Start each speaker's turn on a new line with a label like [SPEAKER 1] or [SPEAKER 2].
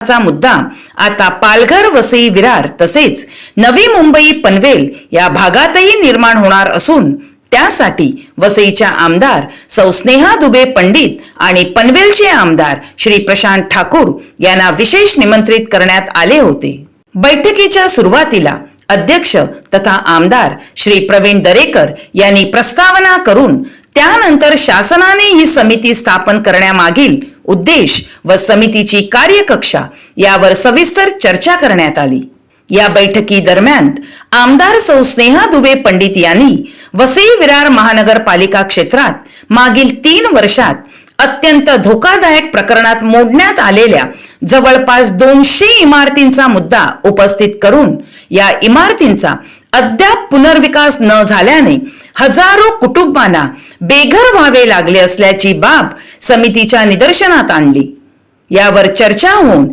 [SPEAKER 1] चा मुद्दा. आता पालघर वसई विरार तसेच नवी मुंबई पनवेल या भागातही निर्माण होणार असून त्यासाठी वसईच्या आमदार सौ स्नेहा दुबे पंडित आणि पनवेलचे आमदार श्री प्रशांत ठाकूर यांना विशेष निमंत्रित करण्यात आले होते. बैठकीच्या सुरुवातीला अध्यक्ष तथा आमदार श्री प्रवीण दरेकर यांनी प्रस्तावना करून त्यानंतर शासनाने ही समिती स्थापन करण्यामागील उद्देश व समितीची कार्यकक्षा यावर सविस्तर चर्चा करण्यात आली. या बैठकी दरम्यान आमदार सौ स्नेहा दुबे पंडित यांनी वसई विरार महानगरपालिका क्षेत्रात मागील तीन वर्षात अत्यंत धोकादायक प्रकरणात मोडण्यात आलेल्या जवळपास दोनशे इमारतींचा मुद्दा उपस्थित करून या इमारतींचा अद्याप पुनर्विकास न झाल्याने हजारो कुटुंबांना बेघर व्हावे लागले असल्याची बाब समितीच्या निदर्शनात आणली. यावर चर्चा होऊन